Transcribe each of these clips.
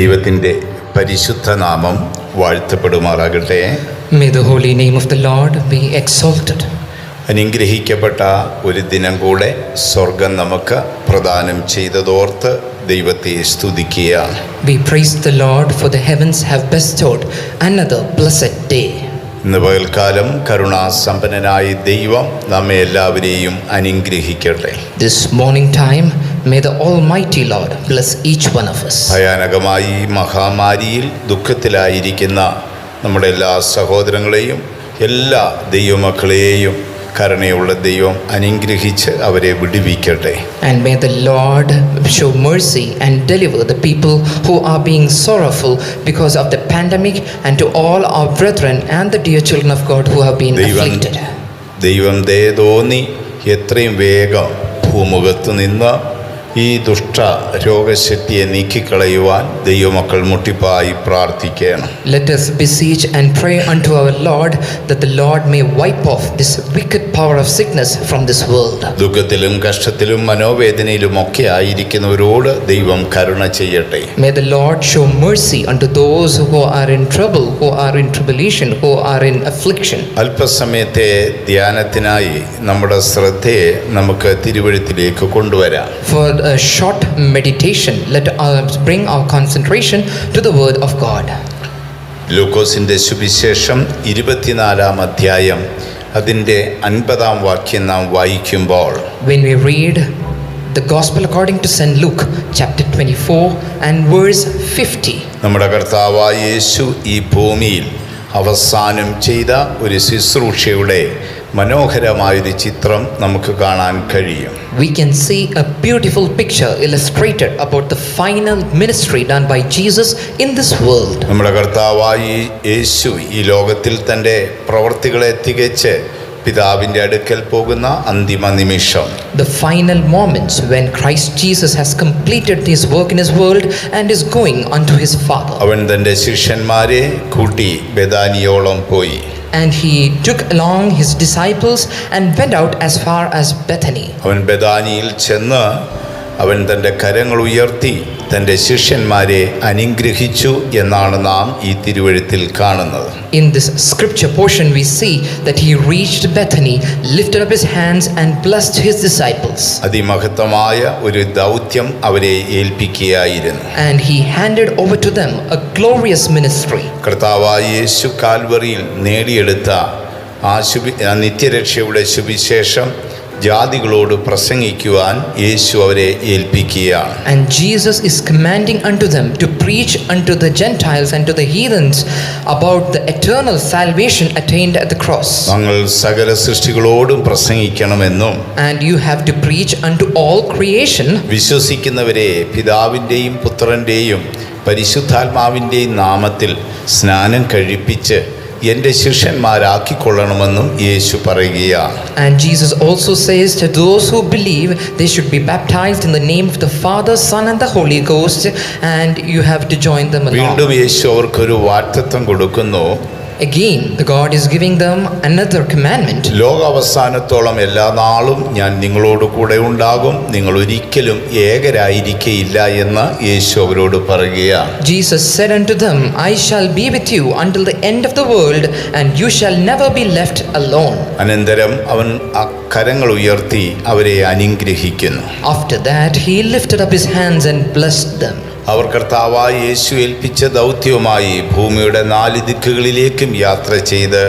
ദൈവത്തിന്റെ പരിശുദ്ധ നാമം വാഴ്ത്തപ്പെടുമാറാകട്ടെ. May the holy name of the Lord be exalted അനുഗ്രഹിക്കപ്പെട്ട ഒരു ദിനം കൂടെ സ്വർഗം നമുക്ക് പ്രദാനം ചെയ്തതോർത്ത് ദൈവത്തെ സ്തുതിക്കുകയാണ് we praise the lord for the heavens have bestowed another blessed day ഇന്ന് പകൽക്കാലം കരുണാസമ്പന്നനായ ദൈവം നമ്മെ എല്ലാവരെയും അനുഗ്രഹിക്കട്ടെ. This morning time may the Almighty Lord lord bless each one of us. ഭയാനകമായി മഹാമാരിയിൽ ദുഃഖത്തിലായിരിക്കുന്ന നമ്മുടെ എല്ലാ സഹോദരങ്ങളെയും എല്ലാ ദൈവമക്കളെയും കരുണയുള്ള ദൈവം അനുഗ്രഹിച്ച് അവരെ വിടുവിക്കട്ടെ And may the Lord show mercy and deliver the people who are being sorrowful because of the pandemic, and to all our brethren and the dear children of God who have been ദൈവം afflicted. ദൈവം ദയ തോന്നി എത്രയും വേഗം ഭൂമുഖത്ത് നിന്ന് ഈ ദുഷ്ട രോഗശക്തിയെ നീക്കിക്കളയുവാൻ ദൈവമക്കൾ മുട്ടിപ്പായി പ്രാർത്ഥിക്കണം Let us beseech and pray unto our Lord that the Lord may wipe off this wicked power of sickness from this world. ദുഃഖത്തിലും കഷ്ടത്തിലും മനോവേദനയിലും ഒക്കെ ആയിരിക്കുന്നവരോട് ദൈവം കരുണ ചെയ്യട്ടെ May the Lord show mercy unto those who are in trouble, who are in tribulation, who are in affliction. അല്പസമയത്തെ ധ്യാനത്തിനായി നമ്മുടെ ശ്രദ്ധയെ നമുക്ക് തിരുവഴുത്തിലേക്ക് കൊണ്ടുവരാം For a short meditation, let us bring our concentration to the Word of God. ലൂക്കോസിന്റെ സുവിശേഷം ഇരുപത്തിനാലാം അധ്യായം അതിന്റെ അൻപതാം വാക്യം നാം വായിക്കുമ്പോൾ When we read the Gospel according to St. Luke, chapter 24 and verse 50, നമ്മുടെ കർത്താവായ യേശു ഈ ഭൂമിയിൽ അവസാനം ചെയ്ത ഒരു ശുശ്രൂഷയുടെ മനോഹരമായൊരു ചിത്രം നമുക്ക് കാണാൻ കഴിയും we can see a beautiful picture illustrated about the final ministry done by Jesus in this world. നമ്മുടെ കർത്താവായ ഈ യേശു ഈ ലോകത്തിൽ തൻ്റെ പ്രവർത്തികളെ തികച്ച് പിതാവിൻ്റെ അടുക്കൽ പോകുന്ന അന്തിമ നിമിഷം The final moments when Christ Jesus has completed his work in his world and is going unto his Father. അവൻ തൻ്റെ ശിഷ്യന്മാരെ കൂട്ടി ബദാനിയോളം പോയി And he took along his disciples and went out as far as Bethany. അവൻ ബദാനിയിൽ ചെന്ന് അവൻ തന്റെ കരങ്ങൾ ഉയർത്തി തന്റെ ശിഷ്യന്മാരെ അനുഗ്രഹിച്ചു എന്നാണ് നാം ഈ തിരുവഴുത്തിൽ കാണുന്നത് In this scripture portion, we see that he reached Bethany, lifted up his hands, and blessed his disciples. അതിമഹത്തമായ ഒരു ദൗത്യം അവരെ ഏൽപ്പിക്കുകയായിരുന്നു And he handed over to them a glorious ministry. കർത്താവായ യേശു കാൽവറിയിൽ നേടിയെടുത്ത ആ ശുഭി നിത്യരക്ഷയുടെ സുവിശേഷം ജാതികളോട് പ്രസംഗിക്കുവാൻ യേശു അവരെ ഏൽപ്പിക്കുകയാണ് And Jesus is commanding unto them to preach unto the Gentiles and to the heathens about the eternal salvation attained at the cross. ഞങ്ങൾ സകല സൃഷ്ടികളോടും പ്രസംഗിക്കണമെന്നും And you have to preach unto all creation, വിശ്വസിക്കുന്നവരെ പിതാവിന്റെയും പുത്രന്റെയും പരിശുദ്ധാത്മാവിന്റെയും നാമത്തിൽ സ്നാനം കഴിപ്പിച്ച് എൻ്റെ ശിഷ്യന്മാരാക്കിക്കൊള്ളണമെന്നും യേശു പറയുകയാണ് and Jesus also says to those who believe they should be baptized in the name of the Father, Son, and the Holy Ghost, and you have to join them along. വീണ്ടും യേശു അവർക്കൊരു വാറ്റത്വം കൊടുക്കുന്നു Again, the God is giving them another commandment. ലോകാവസാനത്തോളം എല്ലാ നാളും ഞാൻ നിങ്ങളോട് കൂടെ ഉണ്ടാകും നിങ്ങൾ ഒരിക്കലും ഏകരായിരിക്കയില്ല എന്ന് യേശു അവരോട് പറയുകയാണ് Jesus said unto them, I shall be with you until the end of the world, and you shall never be left alone. അനന്തരം അവൻ ആ കരങ്ങൾ ഉയർത്തി അവരെ അനുഗ്രഹിക്കുന്നു After that, he lifted up his hands and blessed them. അവർ കർത്താവായ യേശു ഏൽപ്പിച്ച ദൗത്യവുമായി ഭൂമിയുടെ നാല് ദിക്കുകളിലേക്കും യാത്ര ചെയ്ത്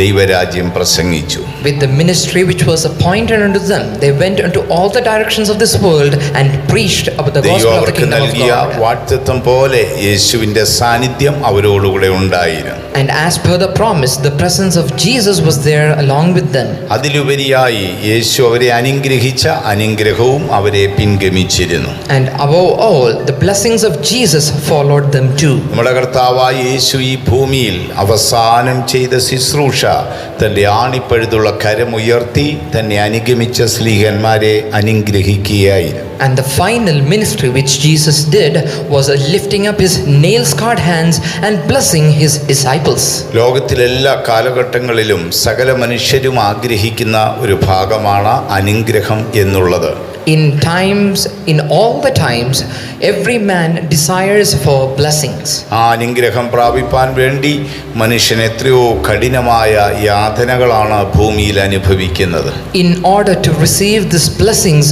ദൈവരാജ്യം പ്രസംഗിച്ചു With the ministry which was appointed unto them, they went unto all the directions of this world and preached about the ദൈവം gospel of the അവർക്ക് kingdom of നൽകിയ God. വാക്തത്വം പോലെ യേശുവിൻ്റെ സാന്നിധ്യം അവരോടുകൂടെ ഉണ്ടായിരുന്നു And as per the promise, the presence of Jesus was there along with them. അതിലുപരിയായി യേശു അവരെ അനുഗ്രഹിച്ച അനുഗ്രഹവും അവരെ പിൻഗമിച്ചിരുന്നു And above all, the blessings of Jesus followed them too. നമ്മുടെ കർത്താവായ യേശു ഈ ഭൂമിയിൽ അവസാനം ചെയ്ത ശുശ്രൂഷ തൻ്റെ ആണിപ്പഴുതുള്ള കരമുയർത്തി തന്നെ അനുഗമിച്ച സ്ലീഹന്മാരെ അനുഗ്രഹിക്കുകയായിരുന്നു And the final ministry which Jesus did was a lifting up his nail scarred hands and blessing his disciples. ലോകത്തിലെല്ലാ കാലഘട്ടങ്ങളിലും സകല മനുഷ്യരും ആഗ്രഹിക്കുന്ന ഒരു ഭാഗമാണ് അനുഗ്രഹം എന്നുള്ളത് In times, in all the times, every man desires for blessings. ആ അനുഗ്രഹം പ്രാപിപ്പാൻ വേണ്ടി മനുഷ്യൻ എത്രയോ കഠിനമായ യാതനകളാണ് ഭൂമിയിൽ അനുഭവിക്കുന്നത് In order to receive these blessings,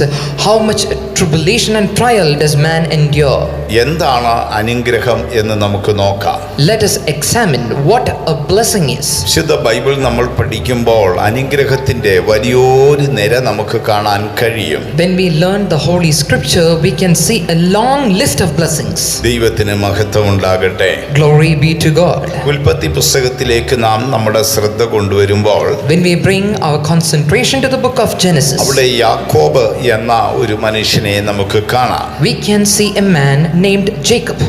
how much tribulation and trial does man endure? എന്താണ് അനുഗ്രഹം എന്ന് നമുക്ക് നോക്കാം Let us examine what a blessing is. വിശുദ്ധ ബൈബിൾ നമ്മൾ പഠിക്കുമ്പോൾ അനുഗ്രഹത്തിൻ്റെ വലിയൊരു നിര നമുക്ക് കാണാൻ കഴിയും When we learn the Holy Scripture, we can see a long list of blessings. ദൈവത്തിന് മഹത്വം ഉണ്ടാകട്ടെ Glory be to God. ഉൽപ്പത്തി പുസ്തകത്തിലേക്ക് നാം നമ്മുടെ ശ്രദ്ധ കൊണ്ടുവരുമ്പോൾ When we bring our concentration to the book of Genesis, അവിടെ യാക്കോബ് എന്ന ഒരു മനുഷ്യനെ നമുക്ക് കാണാം we can see a man named Jacob.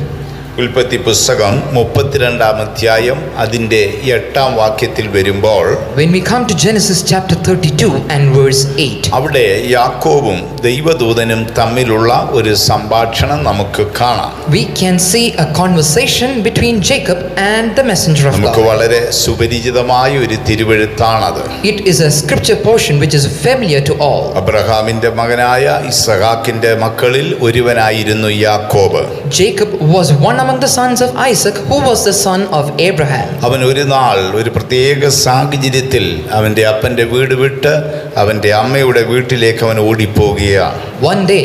ഉൽപ്പത്തി പുസ്തകം മുപ്പത്തിരണ്ടാം അധ്യായം അതിന്റെ എട്ടാം വാക്യത്തിൽ വരുമ്പോൾ When we come to Genesis chapter 32 and verse 8, അവിടെ യാക്കോബും ദൈവദൂതനും തമ്മിലുള്ള ഒരു സംഭാഷണം നമുക്ക് കാണാം we can see a conversation between Jacob and the messenger of god നമുക്ക് വളരെ സുപരിചിതമായ ഒരു തിരുവെഴുത്താണത് It is a scripture portion which is familiar to all. അബ്രഹാമിന്റെ മകനായ ഇസഹാക്കിന്റെ മക്കളിൽ ഒരുവനായിരുന്നു യാക്കോബ് Jacob was one among the sons of Isaac, who was the son of Abraham. അവൻ ഒരു നാൾ ഒരു പ്രത്യേക സാഹചര്യത്തിൽ അവൻ്റെ അപ്പൻ്റെ വീട് വിട്ട് അവൻ്റെ അമ്മയുടെ വീട്ടിലേക്ക് അവൻ ഓടിപ്പോവുകയാണ് One day,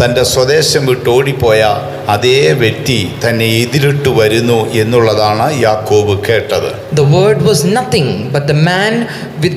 തന്റെ സ്വദേശം വിട്ട് ഓടിപ്പോയ അതേ വ്യക്തി തന്നെ എതിരിട്ട് വരുന്നു എന്നുള്ളതാണ് യാക്കോബ് കേട്ടത്. The word was nothing, but the man with,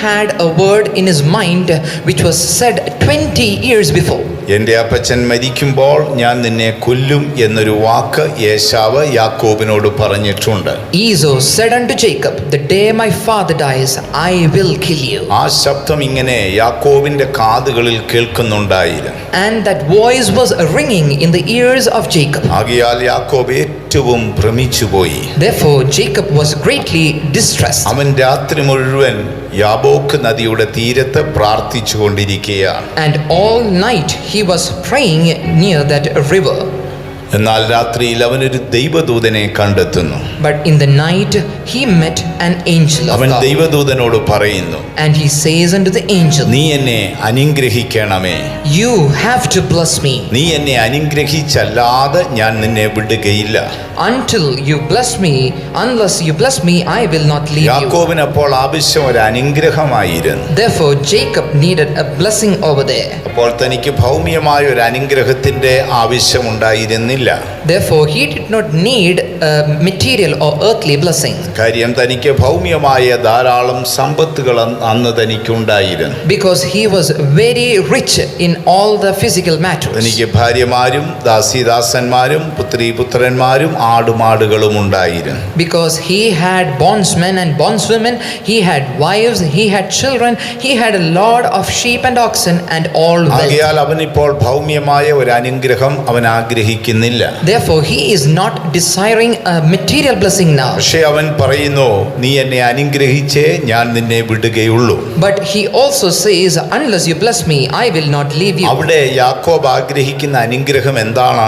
had a word in his mind which was said 20 years before. എൻ്റെ അപ്പച്ചൻ മരിക്കുമ്പോൾ ഞാൻ നിന്നെ കൊല്ലും എന്നൊരു വാക്ക് യേശാവ് യാക്കോബിനോട് പറഞ്ഞിട്ടുണ്ട് Esau said unto Jacob, The day my father dies, I will kill you. ആ ശബ്ദം ഇങ്ങനെ യാക്കോബിൻ്റെ കാതുകളിൽ കേൾക്കുന്നുണ്ടായിരുന്നു And that voice was ringing in the ears of Jacob. ആകിയാൽ യാക്കോബ് ഏറ്റവും ഭ്രമിച്ചുപോയി Therefore, Jacob was greatly distressed. അവൻ രാത്രി മുഴുവൻ യാബോക്ക് നദിയുടെ തീരത്ത് പ്രാർത്ഥിച്ചു കൊണ്ടിരിക്കുകയാണ് And all night he was praying near that river. എന്നാൽ രാത്രിയിൽ അവനൊരു ദൈവദൂതനെ കണ്ടെത്തുന്നു But in the night he met an angel of അവൻ God. ദൈവദൂതനോട് പറയുന്നു And he says unto the angel, നീ എന്നെ അനുഗ്രഹിക്കണമേ You have to bless me. നീ എന്നെ അനുഗ്രഹിച്ചല്ലാതെ ഞാൻ നിന്നെ വിടുകയില്ല Until you bless me, unless you bless me, I will not leave you. യാക്കോബിന് അപ്പോൾ ആവശ്യം ഒരു അനുഗ്രഹമായിരുന്നു Therefore, Jacob needed a blessing over there. അപ്പോൾ തനിക്ക് ഭൗമ്യമായ ഒരു അനുഗ്രഹത്തിന്റെ ആവശ്യമുണ്ടായിരുന്നില്ല Therefore, he did not need a material or earthly blessing കാര്യം തനിക്ക് ഭൗമ്യമായ ധാരാളം സമ്പത്തുകൾ അന്ന് അന്ന് തനിക്കുണ്ടായിരുന്നു because he was very rich in all the physical matters. തനിക്ക് ഭാര്യമാരും ദാസീദാസന്മാരും പുത്രി പുത്രന്മാരും ആടുമാടുകളും ഉണ്ടായിരുന്നു Because he had bondsmen and bondswomen, he had wives, he had children, he had a lot of sheep and oxen and all wealth. ആകയാൽ അവനിപ്പോൾ ഭൗമ്യമായ ഒരു അനുഗ്രഹം അവൻ ആഗ്രഹിക്കുന്നില്ല Therefore, he is not desiring a material blessing now. പക്ഷെ അവൻ പറയുന്നു നീ എന്നെ അനുഗ്രഹിച്ചേ ഞാൻ നിന്നെ വിടുകയുള്ളൂ But he also says, Unless you bless me, I will not leave you. അവിടെ യാക്കോബ് ആഗ്രഹിക്കുന്ന അനുഗ്രഹം എന്താണ്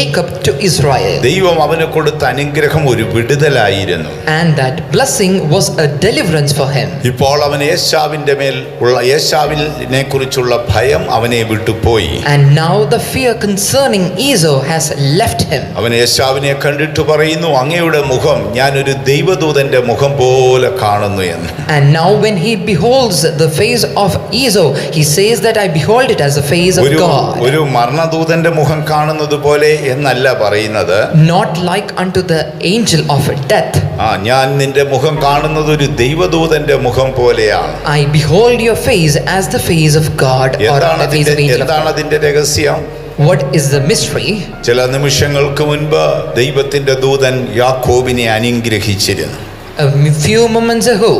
Jacob to Israel. ദൈവം അവന് കൊടുത്ത അനുഗ്രഹം ഒരു വിടുതലായിരുന്നു And that blessing was a deliverance for him. ഇപ്പോൾ അവൻ യേശാവിന്റെ മേൽ ഉള്ള യേശാവിനെ കുറിച്ചുള്ള ഭയം അവനെ വിട്ടുപോയി And now the fear concerning Esau has left him. അവൻ യേശാവിനെ കണ്ടിട്ട് പറയുന്നു അങ്ങയുടെ മുഖം ഞാനൊരു ദൈവദൂതന്റെ മുഖം പോലെ കാണുന്നു എന്ന് And now, when he beholds the face of Esau, he says that I behold it as the face of ഒരു God. ഒരു മരണദൂതന്റെ മുഖം കാണുന്നത് പോലെ എന്നല്ല പറയുന്നത്. Not like unto the angel of death ആ ഞാൻ നിന്റെ മുഖം കാണുന്നത് ഒരു ദൈവദൂതന്റെ മുഖം പോലെയാണ്. I behold your face as the face of God എന്താണ് അതിന്റെ രഹസ്യം? വാട്ട് ഈസ് ദ മിസ്റ്ററി ചില നിമിഷങ്ങൾക്ക് മുൻപ് ദൈവത്തിന്റെ ദൂതൻ യാക്കോബിനെ അനുഗ്രഹിച്ചിരുന്നു. A few moments ago,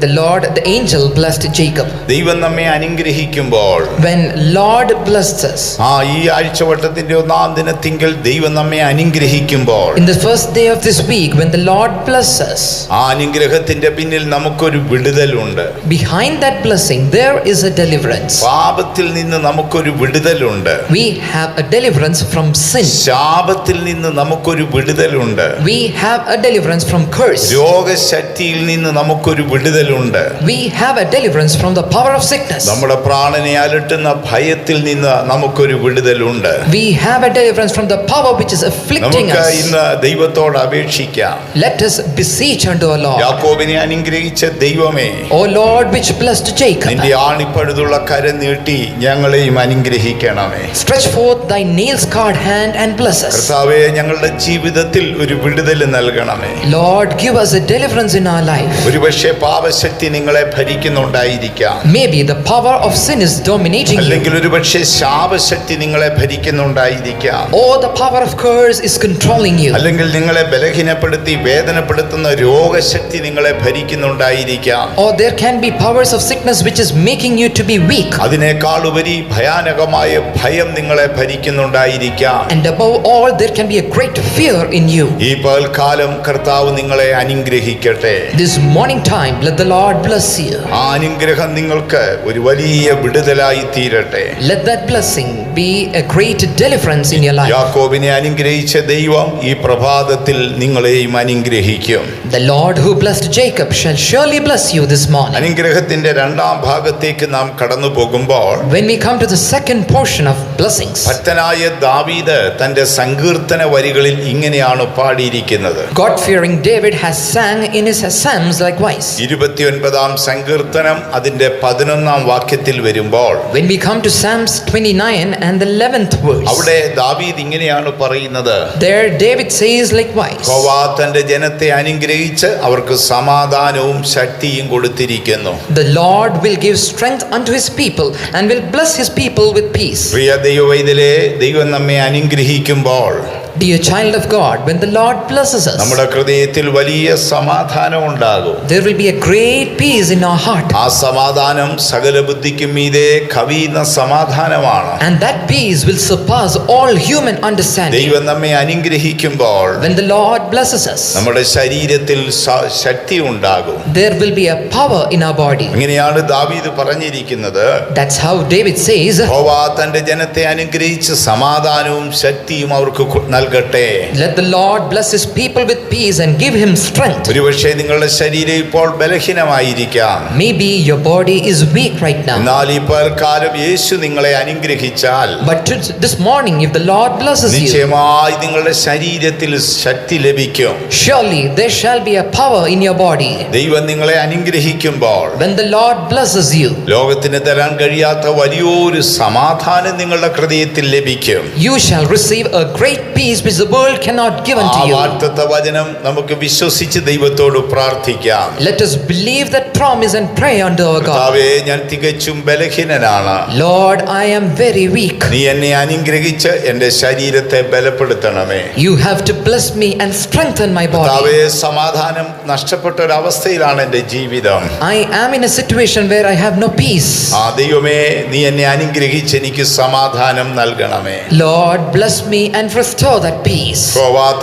the Lord, the angel blessed Jacob. ദൈവം നമ്മെ അനുഗ്രഹിക്കുമ്പോൾ When Lord blessed us, ആ ഈ ആഴ്ചവട്ടത്തിന്റെ ഒന്നാം ദിനത്തിങ്കിൽ ദൈവം നമ്മെ അനുഗ്രഹിക്കുമ്പോൾ in the first day of this week, when the Lord blesses us, ആ അനുഗ്രഹത്തിന്റെ പിന്നിൽ നമുക്കൊരു വിടുതലുണ്ട് behind that blessing, there is a deliverance. പാപത്തിൽ നിന്ന് നമുക്കൊരു വിടുതലുണ്ട് We have a deliverance from sin. ശാപത്തിൽ നിന്ന് നമുക്കൊരു വിടുതലുണ്ട് We have a deliverance from curse. രോഗശക്തിയിൽ നിന്ന് നമുക്കൊരു വിടുതലുണ്ട് We have a deliverance from the power of sickness. നമ്മുടെ പ്രാണനെ അലട്ടുന്ന ഭയത്തിൽ നിന്ന് നമുക്കൊരു വിടുതലുണ്ട് We have a deliverance from the power which is afflicting നമുക്ക് us. ഇന്ന് ദൈവത്തോട് അപേക്ഷിക്കാം Let us beseech unto our Lord. യാക്കോബിനെ അനുഗ്രഹിച്ച ദൈവമേ O Lord, which blessed Jacob, നിന്റെ ആണിപ്പഴുതുള്ള കരം നീട്ടി ഞങ്ങളെയും അനുഗ്രഹിക്കണമേ stretch forth thy nail scarred hand and bless us. കർത്താവെ ഞങ്ങളുടെ ജീവിതത്തിൽ ഒരു വിടുതൽ നൽകണമേ Lord, give us a deliverance in our life. ഒരുപക്ഷെ പാപശക്തി നിങ്ങളെ ഭരിക്കുന്നുണ്ടായിരിക്കാം Maybe the power of sin is dominating you, അല്ലെങ്കിൽ ഒരുപക്ഷെ ശാപശക്തി നിങ്ങളെ ഭരിക്കുന്നുണ്ടായിരിക്കാം or the power of curse is controlling you, അല്ലെങ്കിൽ നിങ്ങളെ ബലഹീനപ്പെടുത്തി വേദനപ്പെടുത്തുന്ന രോഗശക്തി നിങ്ങളെ ഭരിക്കുന്നുണ്ടായിരിക്കാം or there can be powers of sickness which is making you to be weak. അതിനേക്കാൾ ഉപരി ഭയാനകമായ ഭയം നിങ്ങളെ ഭരിക്കുന്നുണ്ടായിരിക്കാം And above all, there can be a great fear in you. ഈ പകൽക്കാലം കർത്താവ് നിങ്ങളെ അനുഗ്രഹിക്കട്ടെ This morning time, let the Lord bless you. ആ അനുഗ്രഹം നിങ്ങൾക്ക് ഒരു വലിയ വിടുതലായി തീരട്ടെ Let that blessing be a great deliverance in your life. യാക്കോബിനെ അനുഗ്രഹിച്ച ദൈവം ഈ പ്രഭാതത്തിൽ നിങ്ങളെയും അനുഗ്രഹിക്കും The Lord who blessed Jacob shall surely bless you this morning. അനുഗ്രഹത്തിന്റെ രണ്ടാം ഭാഗത്തേക്ക് നാം കടന്നു പോകുമ്പോൾ When we come to the second portion of blessings, ഭക്തനായ ദാവീദ് തന്റെ സങ്കീർത്തന വരികളിൽ ഇങ്ങനെയാണ് പാടിയിരിക്കുന്നത് God fearing David has sang in his Psalms likewise. ഇരുപത്തിയൊൻപതാം സങ്കീർത്തനം അതിന്റെ പതിനൊന്നാം വാക്യത്തിൽ വരുമ്പോൾ When we come to Psalms 29 and the 11th verse, അവിടെ ദാവീദ് ഇങ്ങനെയാണ് പറയുന്നത് there David says likewise, യഹോവ തന്റെ ജനത്തെ അനുഗ്രഹിച്ച് അവർക്ക് സമാധാനവും ശക്തിയും കൊടുത്തിരിക്കുന്നു The Lord will give strength unto his people and will bless his people with peace. പ്രിയ ദൈവവൈതലേ ദൈവം നമ്മെ അനുഗ്രഹിക്കുമ്പോൾ Dear child of God, when the Lord blesses us, നമ്മുടെ ഹൃദയത്തിൽ വലിയ സമാധാനം ഉണ്ടാകും there will be a great peace in our heart. ആ സമാധാനം സകല ബുദ്ധിക്കും മീതെ കവിയുന്ന സമാധാനമാണ് And that peace will surpass all human understanding. ദൈവം നമ്മെ അനുഗ്രഹിക്കുമ്പോൾ When the Lord blesses us, നമ്മുടെ ശരീരത്തിൽ സ- ശക്തി ഉണ്ടാകും there will be a power in our body. അങ്ങനെയാണ് ദാവീദ് പറഞ്ഞിരിക്കുന്നത് That's how David says, യഹോവ തന്റെ ജനത്തെ അനുഗ്രഹിച്ച് സമാധാനവും ശക്തിയും അവർക്ക് കൊ- നൽകട്ടെ Let the Lord bless his people with peace and give him strength. ഒരുപക്ഷെ നിങ്ങളുടെ ശരീരം ഇപ്പോൾ ബലഹീനമായിരിക്കാം Maybe your body is weak right now. എന്നാൽ ഈ പൽക്കാലം യേശു നിങ്ങളെ അനുഗ്രഹിച്ചാൽ But to- this morning, if the Lord blesses you, നിശ്ചയമായി നിങ്ങളുടെ ശരീരത്തിൽ ശക്തി ലഭിക്കും surely there shall be a power in your body. ദൈവം നിങ്ങളെ അനുഗ്രഹിക്കുമ്പോൾ When the Lord blesses you, ലോകത്തിന് തരാൻ കഴിയാത്ത വലിയൊരു സമാധാനം നിങ്ങളുടെ ഹൃദയത്തിൽ ലഭിക്കും you shall receive a great peace peace which the world cannot give ആ unto you. വാർത്തത്തെ വചനം നമുക്ക് വിശ്വസിച്ച് ദൈവത്തോട് പ്രാർത്ഥിക്കാം Let us believe that promise and pray unto our God. കർത്താവേ ഞാൻ തികച്ചും ബലഹീനനാണ് Lord, I am very weak. നീ എന്നെ അനുഗ്രഹിച്ച് എൻ്റെ ശരീരത്തെ ബലപ്പെടുത്തണമേ You have to bless me and strengthen my body. കർത്താവേ സമാധാനം നഷ്ടപ്പെട്ട ഒരവസ്ഥയിലാണ് എൻ്റെ ജീവിതം I am in a situation where I have no peace. ആ ദൈവമേ നീ എന്നെ അനുഗ്രഹിച്ച് എനിക്ക് സമാധാനം നൽകണമേ Lord, bless me and restore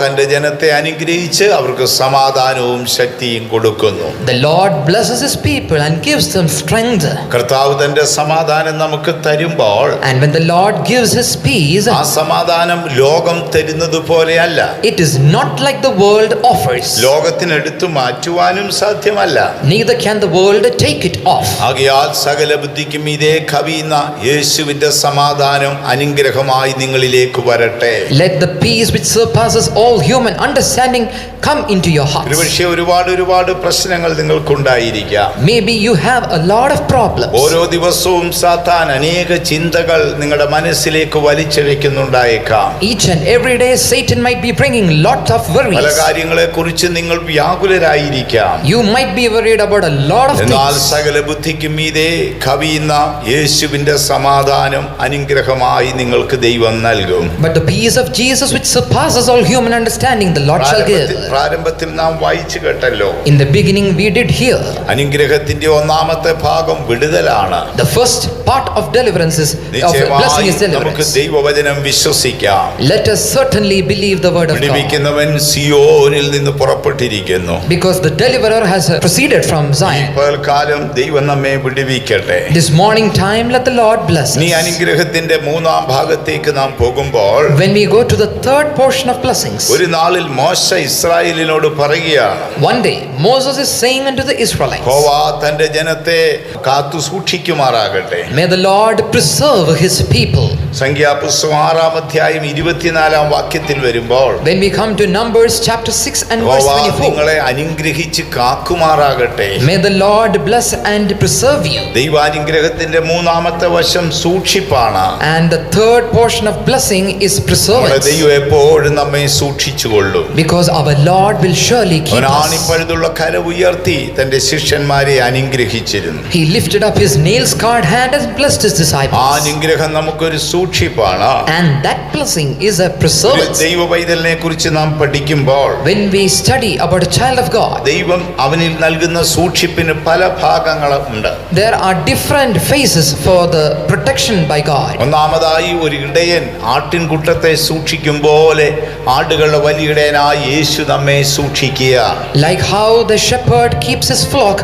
തന്റെ ജനത്തെ അനുഗ്രഹിച്ച് അവർക്ക് സമാധാനവും ശക്തിയും കൊടുക്കുന്നു. കർത്താവ് തന്റെ സമാധാനം നമുക്ക് തരുമ്പോൾ ആ സമാധാനം ലോകം തരുന്നത് പോലെയല്ല. It is not like the world offers ലോകത്തിന് എടുത്തു മാറ്റുവാനും സാധ്യമല്ല. സകല ബുദ്ധിക്കും ഇതേ കവിയുന്ന യേശുവിന്റെ സമാധാനം അനുഗ്രഹമായി നിങ്ങളിലേക്ക് വരട്ടെ. Let the peace which surpasses all human understanding come into your hearts. ഒരുപക്ഷെ ഒരുപാട് ഒരുപാട് പ്രശ്നങ്ങൾ നിങ്ങൾക്കുണ്ടായിരിക്കാം Maybe you have a lot of problems. ഓരോ ദിവസവും സാത്താൻ അനേക ചിന്തകൾ നിങ്ങളുടെ മനസ്സിലേക്ക് വലിച്ചഴയ്ക്കുന്നുണ്ടായേക്കാം Each and every day, Satan might be bringing lot of പല worries. കാര്യങ്ങളെ കുറിച്ച് നിങ്ങൾ വ്യാകുലരായിരിക്കാം You might be worried about a lot of എന്നാൽ things. സകല ബുദ്ധിക്കും മീതെ കവിയുന്ന യേശുവിന്റെ സമാധാനം അനുഗ്രഹമായി നിങ്ങൾക്ക് ദൈവം നൽകും But the peace of Jesus, which surpasses all human understanding, the Lord shall പ്രാരംഭത്തിൽ give. പ്രാരംഭത്തിൽ നാം വായിച്ചു കേട്ടല്ലോ In the beginning, we did hear അനുഗ്രഹത്തിന്റെ ഒന്നാമത്തെ ഭാഗം വിടുതലാണ് the first part of deliverance is of blessing നിശ്ചയമായി is നമുക്ക് deliverance. ദൈവവചനം വിശ്വസിക്കാം Let us certainly believe the word of God. വിടുവിക്കുന്നവൻ സിയോനിൽ നിന്ന് പുറപ്പെട്ടിരിക്കുന്നു Because the deliverer has uh, proceeded from ഈ Zion. പകൽക്കാലം ദൈവം നമ്മെ വിടുവിക്കട്ടെ This morning time, let the Lord bless നീ us. അനുഗ്രഹത്തിന്റെ മൂന്നാം ഭാഗത്തേക്ക് നാം പോകുമ്പോൾ When we go to the third portion of blessings, ഒരു നാളിൽ മോശ ഇസ്രായേലിനോട് പറയുകയാണ് one day Moses is saying unto the Israelites, ഹോവ തന്റെ ജനത്തെ കാത്തു സൂക്ഷിക്കുമാറാകട്ടെ May the Lord preserve his people. സംഖ്യാപുസ്തകം ആറാം അധ്യായം ഇരുപത്തിനാലാം വാക്യത്തിൽ വരുമ്പോൾ When we come to Numbers chapter 6 and verse ഹോവ 24, നിങ്ങളെ അനുഗ്രഹിച്ച് കാക്കുമാറാകട്ടെ May the Lord bless and preserve you. ദൈവാനുഗ്രഹത്തിന്റെ മൂന്നാമത്തെ വശം സൂക്ഷിപ്പാണ് And the third portion of blessing is നമ്മുടെ preservance. ദൈവം എപ്പോഴും നമ്മെ സൂക്ഷിച്ചുകൊള്ളും Because our Lord will surely keep അവൻ us. ആണിപ്പഴുതുള്ള കര ഉയർത്തി തന്റെ ശിഷ്യന്മാരെ അനുഗ്രഹിച്ചിരുന്നു He lifted up his nail scarred hand and blessed his ആ disciples. അനുഗ്രഹം നമുക്കൊരു സൂക്ഷിപ്പാണ് And that blessing is a ഒരു preservance. ദൈവ പൈതലിനെ കുറിച്ച് നാം പഠിക്കുമ്പോൾ When we study about a child of God, ദൈവം അവനിൽ നൽകുന്ന സൂക്ഷിപ്പിന് പല ഭാഗങ്ങളും ഉണ്ട് there are different phases for the protection by God. ഒന്നാമതായി ഒരു ഇടയൻ ആട്ടിൻകുട്ടത്തെ സൂക്ഷിക്കും പോലെ ആടുകളുടെ വലിയ ഇടയനായി യേശു നമ്മെ സൂക്ഷിക്കുക Like how the shepherd keeps his flock,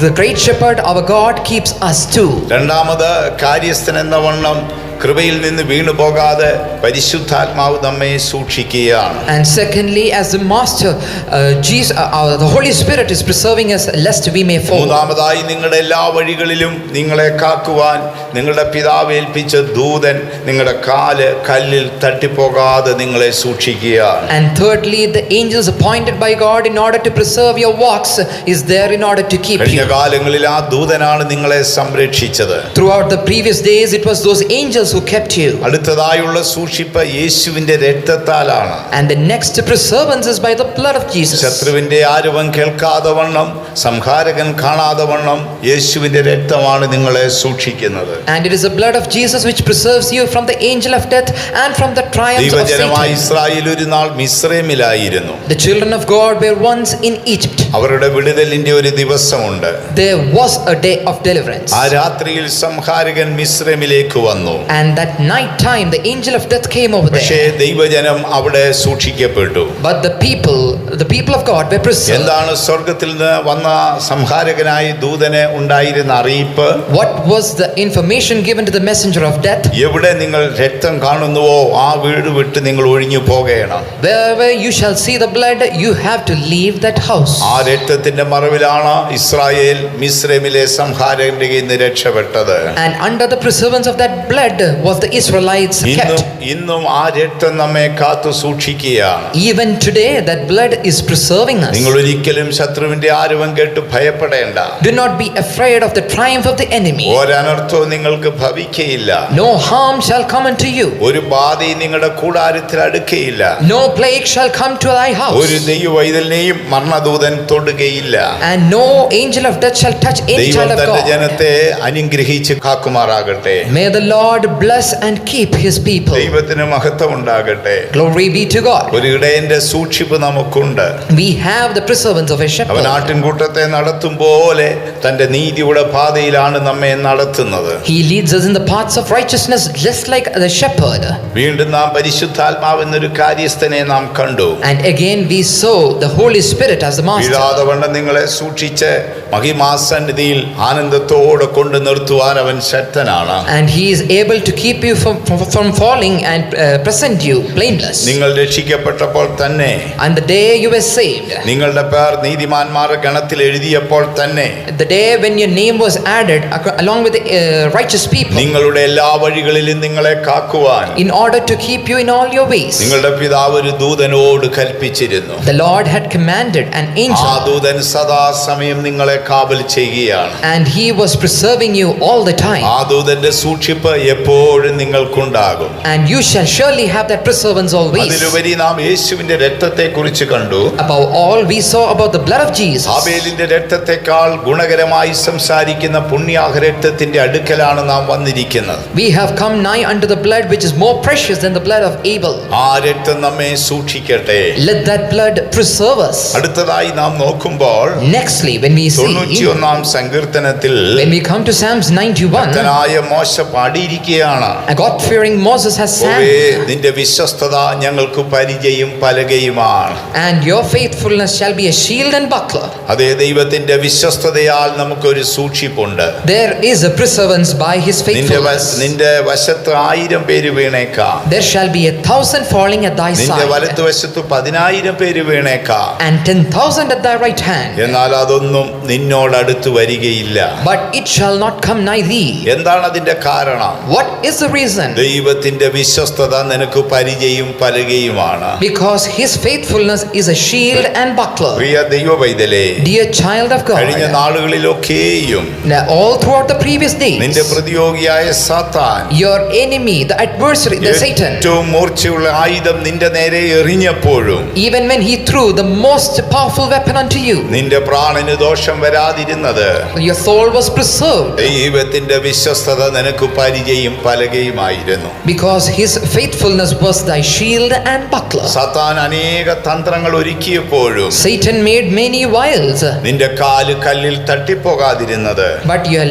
the great shepherd, our God, keeps us too. രണ്ടാമത് കാര്യസ്ഥൻ എന്ന വണ്ണം കൃപയിൽ നിന്ന് വീണു പോകാതെ പരിശുദ്ധാത്മാവ് നമ്മെ സൂക്ഷിക്കുകയാണ് And secondly, as the Master, uh, Jesus, uh, uh, the Holy Spirit is preserving us lest we may fall. മൂന്നാമതായി നിങ്ങളുടെ എല്ലാ വഴികളിലും നിങ്ങളെ കാക്കുവാൻ നിങ്ങളുടെ പിതാവ് ഏൽപ്പിച്ച ദൂതൻ നിങ്ങളുടെ കാല് കല്ലിൽ തട്ടിപ്പോകാതെ നിങ്ങളെ സൂക്ഷിക്കുകയാണ് And thirdly, the angels appointed by God in order to preserve your walks is there in order to keep കഴിഞ്ഞ you. കാലങ്ങളിൽ ആ ദൂതനാണ് നിങ്ങളെ സംരക്ഷിച്ചത് Throughout the previous days, it was those angels who kept you. അടുത്തതായുള്ള സൂക്ഷിപ്പ് യേശുവിന്റെ രക്തത്താലാണ് And the next preservance is by the blood of Jesus. ശത്രുവിന്റെ ആരവം കേൾക്കാതെ വണ്ണം സംഹാരകൻ കാണാതെ വണ്ണം യേശുവിന്റെ രക്തമാണ് നിങ്ങളെ സൂക്ഷിക്കുന്നത് And it is the blood of Jesus which preserves you from the angel of death and from the triumphs of ദൈവജനമായ Satan. Israel ഒരു നാൾ മിശ്രമിലായിരുന്നു The children of God were once in Egypt. അവരുടെ വിടുതലിന്റെ ഒരു ദിവസമുണ്ട് There was a day of deliverance. ആ രാത്രിയിൽ സംഹാരകൻ മിശ്രമിലേക്ക് വന്നു And that night time, the angel of death came over പക്ഷേ there. ദൈവജനം അവിടെ സൂക്ഷിക്കപ്പെട്ടു But the people, the people of God were preserved. എന്താണ് സ്വർഗത്തിൽ നിന്ന് വന്ന സംഹാരകനായി ദൂതന് ഉണ്ടായിരുന്ന അറിയിപ്പ് What was the information given to the messenger of death? എവിടെ നിങ്ങൾ രക്തം കാണുന്നുവോ ആ വീട് വിട്ട് നിങ്ങൾ ഒഴിഞ്ഞു പോകണം Wherever you shall see the blood, you have to leave that house. ആ രക്തത്തിന്റെ മറവിലാണ് ഇസ്രായേൽ മിസ്രൈമിലെ സംഹാരന്റെ കയ്യിൽ നിന്ന് രക്ഷപ്പെട്ടത് And under the preservance of that blood was the Israelites kept. ഇന്നും ആ രക്തം നമ്മെ കാത്തു സൂക്ഷിക്കുകയാണ് Even today, that blood is preserving us. നിങ്ങൾ ഒരിക്കലും ശത്രുവിന്റെ ആരവം കേട്ട് ഭയപ്പെടേണ്ട Do not be afraid of the triumph of the enemy. ഒരനർത്ഥവും നിങ്ങൾക്ക് ഭവിക്കയില്ല No harm shall come unto you. ഒരു ബാധയും നിങ്ങളുടെ കൂടാരത്തിൽ അടുക്കയില്ല No plague shall come to thy ഒരു house. ദൈവവൈതലിനെയും മരണദൂതൻ തൊടുകയില്ല And no angel of death shall touch any child of തന്റെ God. ജനത്തെ അനുഗ്രഹിച്ച് കാക്കുമാറാകട്ടെ May the Lord bless and keep his people. ദൈവത്തിന് മഹത്വം ഉണ്ടാകട്ടെ Glory be to God. ഒരു ഇടയന്റെ സൂക്ഷിപ്പ് നമുക്കുണ്ട് We have the preservance of a അവൻ shepherd. ആട്ടിൻകൂട്ടത്തെ നടത്തും പോലെ തന്റെ നീതിയുടെ പാതയിലാണ് നമ്മെ നടത്തുന്നത് He leads us in the paths of righteousness just like the shepherd. വീണ്ടും നാം പരിശുദ്ധാത്മാവെന്നൊരു കാര്യസ്ഥനെ നാം കണ്ടു And again we saw the Holy Spirit as the master. വീഴാതെ വണ്ണം നിങ്ങളെ സൂക്ഷിച്ച് മഹിമാസന്നിധിയിൽ ആനന്ദത്തോടെ കൊണ്ട് നിർത്തുവാൻ അവൻ ശക്തനാണ് And he is able to keep you from, from, from falling and uh, present you blameless. നിങ്ങൾ രക്ഷിക്കപ്പെട്ടപ്പോൾ തന്നെ And the day you were saved, നിങ്ങളുടെ പേർ നീതിമാന്മാരുടെ ഗണത്തിൽ എഴുതിയപ്പോൾ തന്നെ the day when your name was added ac- along with the uh, righteous people, നിങ്ങളുടെ എല്ലാ വഴികളിലും നിങ്ങളെ കാക്കുവാൻ in order to keep you in all your ways, നിങ്ങളുടെ പിതാവ് ഒരു ദൂതനോട് കൽപ്പിച്ചിരുന്നു the Lord had commanded an ആ angel, ദൂതൻ സദാസമയം നിങ്ങളെ കാവൽ ചെയ്യുകയാണ് and he was preserving you all the time. ആ ദൂതന്റെ സൂക്ഷിപ്പ് എപ്പോഴും നിങ്ങൾക്കുണ്ടാകും And you shall surely have that preservance always. അതിലുപരി നാം യേശുവിന്റെ രക്തത്തെ കുറിച്ച് കണ്ടു Above all, we saw about the blood of Jesus. ഹാബേലിന്റെ രക്തത്തെക്കാൾ ഗുണകരമായി സംസാരിക്കുന്ന പുണ്യാഹ രക്തത്തിന്റെ അടുക്കലാണ് നാം വന്നിരിക്കുന്നത് We have come nigh unto the blood which is more precious than the blood of Abel. ആ രക്തം നമ്മെ സൂക്ഷിക്കട്ടെ Let that blood preserve us. അടുത്തതായി നാം നോക്കുമ്പോൾ Nextly, when we see, തൊണ്ണൂറ്റിയൊന്നാം സങ്കീർത്തനത്തിൽ when we come to Psalms 91, ഭക്തനായ മോശ പാടിയിരിക്കുകയാണ് a God fearing Moses has ഓവേ sang, നിന്റെ വിശ്വസ്തത ഞങ്ങൾക്ക് പരിചയും പലകയുമാണ് and your faithfulness shall be a shield and buckler. അതേ ദൈവത്തിന്റെ വിശ്വസ്തതയാൽ നമുക്കൊരു സൂക്ഷിപ്പുണ്ട് There is a preservance by his നിന്റെ വ- faithfulness. നിന്റെ വശത്ത് ആയിരം പേര് വീണേക്കാം There shall be a thousand falling at thy നിന്റെ side, വലത്തുവശത്ത് പതിനായിരം പേര് വീണേക്കാം and ten thousand at thy right hand, എന്നാൽ അതൊന്നും നിന്നോടടുത്ത് വരികയില്ല but it shall not come nigh thee. എന്താണ് അതിന്റെ കാരണം What is the reason? ദൈവത്തിന്റെ വിശ്വസ്തത നിനക്ക് പരിചയും പലകയുമാണ് Because his faithfulness is a shield and buckler. പ്രിയ ദൈവ പൈതലേ Dear child of കഴിഞ്ഞ God, നാളുകളിലൊക്കെയും now all throughout the previous നിന്റെ days, പ്രതിയോഗിയായ സാത്താൻ your enemy, the adversary, the Satan, ഏറ്റവും മൂർച്ചയുള്ള ആയുധം നിന്റെ നേരെ എറിഞ്ഞപ്പോഴും even when he threw the most powerful weapon unto you, നിന്റെ പ്രാണന് ദോഷം വരാതിരുന്നത് your soul was preserved ദൈവത്തിന്റെ വിശ്വസ്തത നിനക്ക് പരിചയും പലകയുമായിരുന്നു because his faithfulness was thy shield and buckler. സത്താൻ അനേക തന്ത്രങ്ങൾ ഒരുക്കിയപ്പോഴും Satan made many wiles, നിന്റെ കാൽ കല്ലിൽ തട്ടിപ്പോകാതിരുന്നത് but your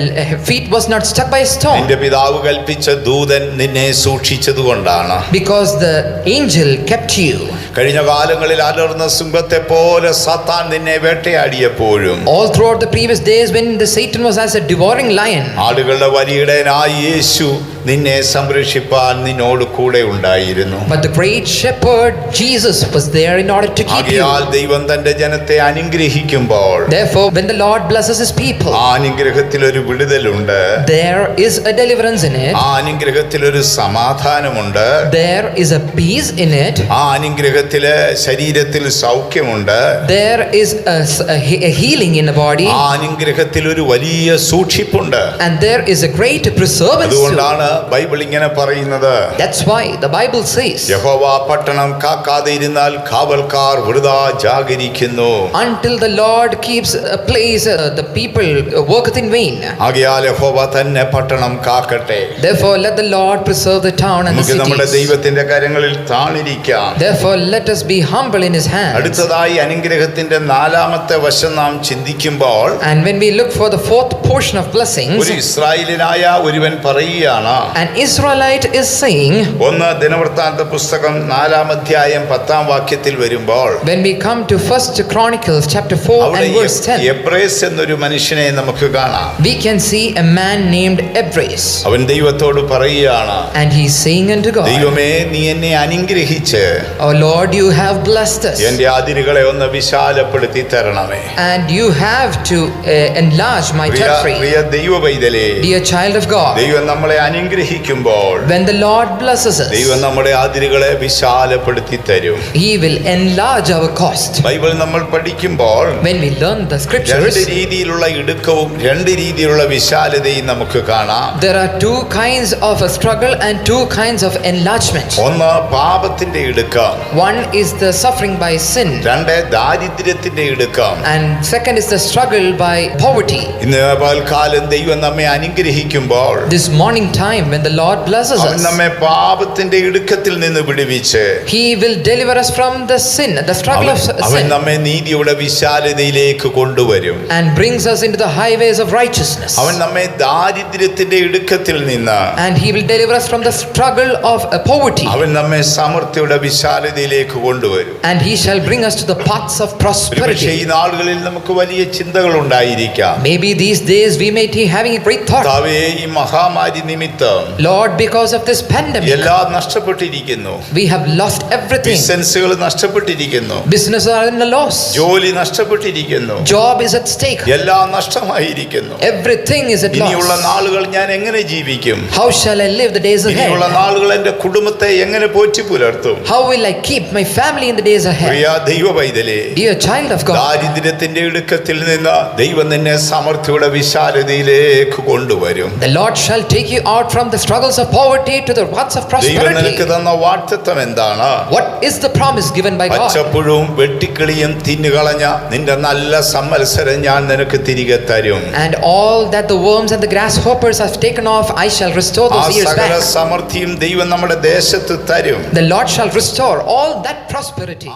feet was not stuck by a stone നിന്റെ പിതാവ് കൽപ്പിച്ച ദൂതൻ നിന്നെ സൂക്ഷിച്ചതുകൊണ്ടാണ് because the angel kept you. കഴിഞ്ഞ കാലങ്ങളിൽ അലർന്ന സിംഹത്തെ പോലെ സത്താൻ നിന്നെ വേട്ടയാടിയപ്പോഴും All throughout the previous days when the Satan was as a devouring lion, ആടുകളുടെ വലിയിടനായ യേശു നിന്നെ സംരക്ഷിപ്പാൻ നിന്നോട് കൂടെ ഉണ്ടായിരുന്നു but the great shepherd Jesus was there in order to keep you. ദൈവം തന്റെ ജനത്തെ അനുഗ്രഹിക്കുമ്പോൾ Therefore, when the Lord blesses his people, ആ അനുഗ്രഹത്തിൽ ഒരു വിടുതലുണ്ട് there is a deliverance in it, ആ അനുഗ്രഹത്തിൽ ഒരു സമാധാനമുണ്ട് there is a peace in it, ആ അനുഗ്രഹത്തിൽ ശരീരത്തിൽ സൗഖ്യമുണ്ട് there is a, a a healing in the body, ആ അനുഗ്രഹത്തിൽ ഒരു വലിയ സൂക്ഷിപ്പുണ്ട് and there is a great preservance. അതുകൊണ്ടാണ് ബൈബിൾ ഇങ്ങനെ പറയുന്നത് That's why the Bible says, യഹോവ പട്ടണം കാക്കാതെ ഇരുന്നാൽ കാവൽക്കാർ വൃതാ ജാഗരിക്കുന്നു until the Lord keeps a place, uh, the people worketh in vain. ആകയാൽ യഹോവ തന്നെ പട്ടണം കാക്കട്ടെ Therefore, let the Lord preserve the town and the നമുക്ക് നമ്മുടെ cities. ദൈവത്തിന്റെ കരങ്ങളിൽ താണിരിക്കാം Therefore, let us be humble in his hands. അടുത്തതായി അനുഗ്രഹത്തിന്റെ നാലാമത്തെ വശം നാം ചിന്തിക്കുമ്പോൾ And when we look for the fourth portion of blessings, ഒരു ഇസ്രായേലിനായ ഒരുവൻ പറയുകയാണ് An Israelite is saying, ഒന്ന് ദിനവൃത്താന്ത പുസ്തകം നാലാം അധ്യായം പത്താം വാക്യത്തിൽ വരുമ്പോൾ when we come to First Chronicles chapter 4 അവിടെ and verse 10, എബ്രേസ് എന്നൊരു മനുഷ്യനെ നമുക്ക് കാണാം we can see a man named Ebres. അവൻ ദൈവത്തോട് പറയുകയാണ് And he's saying unto God, ദൈവമേ നീ എന്നെ അനുഗ്രഹിച്ച് Oh Lord, you have blessed us. എന്റെ അതിരുകളെ ഒന്ന് വിശാലപ്പെടുത്തി തരണമേ And you have to uh, enlarge my Priya territory. പ്രിയ ദൈവ പൈതലേ Dear child of God, ദൈവം നമ്മളെ അനുഗ്രഹിക്കുമ്പോൾ when the Lord blesses us, ദൈവം നമ്മുടെ അതിരുകളെ വിശാലപ്പെടുത്തി തരും He will enlarge our cost. Bible നമ്മൾ പഠിക്കുമ്പോൾ When we learn the രണ്ട് scriptures, രീതിയിലുള്ള ഇടുക്കവും രണ്ട് രീതിയിലുള്ള വിശാലതയും നമുക്ക് കാണാം there are two kinds of a struggle and two kinds of enlargement. ഒന്ന് പാപത്തിന്റെ ഇടുക്കം One is the suffering by sin, രണ്ട് ദാരിദ്ര്യത്തിന്റെ ഇടുക്കം and second is the struggle by poverty. ഇന്ന് പൽക്കാലം ദൈവം നമ്മെ അനുഗ്രഹിക്കുമ്പോൾ This morning time, when the Lord blesses അവൻ us, നമ്മെ പാപത്തിന്റെ ഇടുക്കത്തിൽ നിന്ന് വിടുവിച്ച് He will deliver us from the sin, the struggle അവൻ of അവൻ sin, നമ്മെ നീതിയുടെ വിശാലതയിലേക്ക് കൊണ്ടുവരും and brings us into the highways of righteousness. അവൻ നമ്മെ ദാരിദ്ര്യത്തിന്റെ ഇടുക്കത്തിൽ നിന്ന് And He will deliver us from the struggle of uh, poverty. അവൻ നമ്മെ സമൃദ്ധിയുടെ വിശാലതയിലേക്ക് കൊണ്ടുവരും And He shall bring us to the paths of ഒരുപക്ഷെ ഈ prosperity. നാളുകളിൽ നമുക്ക് വലിയ ചിന്തകൾ ഉണ്ടായിരിക്കാം Maybe these days we may be having a great thought. കർത്താവേ ഈ മഹാമാരി നിമിത്തം നിമിത്തം Lord because of this pandemic എല്ലാം നഷ്ടപ്പെട്ടിരിക്കുന്നു. വി ഹാവ് ലോസ്റ്റ് എവരിതിങ് ബിസിനസ്സുകൾ നഷ്ടപ്പെട്ടിരിക്കുന്നു. Business are in the loss ജോലി നഷ്ടപ്പെട്ടിരിക്കുന്നു. ജോബ് ഈസ് അറ്റ് സ്റ്റേക്ക് എല്ലാം നഷ്ടമായിരിക്കുന്നു. എവരിതിങ് ഈസ് അറ്റ് ലോസ് ഇനിയുള്ള നാളുകൾ ഞാൻ എങ്ങനെ ജീവിക്കും? How shall I live the days ahead ഇനിയുള്ള നാളുകൾ എന്റെ കുടുംബത്തെ എങ്ങനെ പോറ്റി പുലർത്തും? How will I keep my family in the days ahead പ്രിയ ദൈവ പൈതലേ ഡിയർ ചൈൽഡ് ഓഫ് ഗോഡ് ദാരിദ്ര്യത്തിന്റെ ഇടുക്കത്തിൽ നിന്ന് ദൈവം നിന്നെ സമൃദ്ധിയുടെ വിശാലതയിലേക്ക് കൊണ്ടുവരും. the lord shall take you out the struggles of poverty to the paths of ദൈവം നിനക്ക് prosperity. തന്ന വാക്തത്വം എന്താണ് What is the promise given by God? പച്ചപ്പുഴവും വെട്ടിക്കിളിയും തിന്നുകളഞ്ഞ നിന്റെ നല്ല സമ്മത്സരം ഞാൻ നിനക്ക് തിരികെ തരും And all that the worms and the grasshoppers have taken off, I shall restore ആ those years സകല back. സമൃദ്ധിയും ദൈവം നമ്മുടെ ദേശത്ത് തരും The Lord shall restore all that prosperity.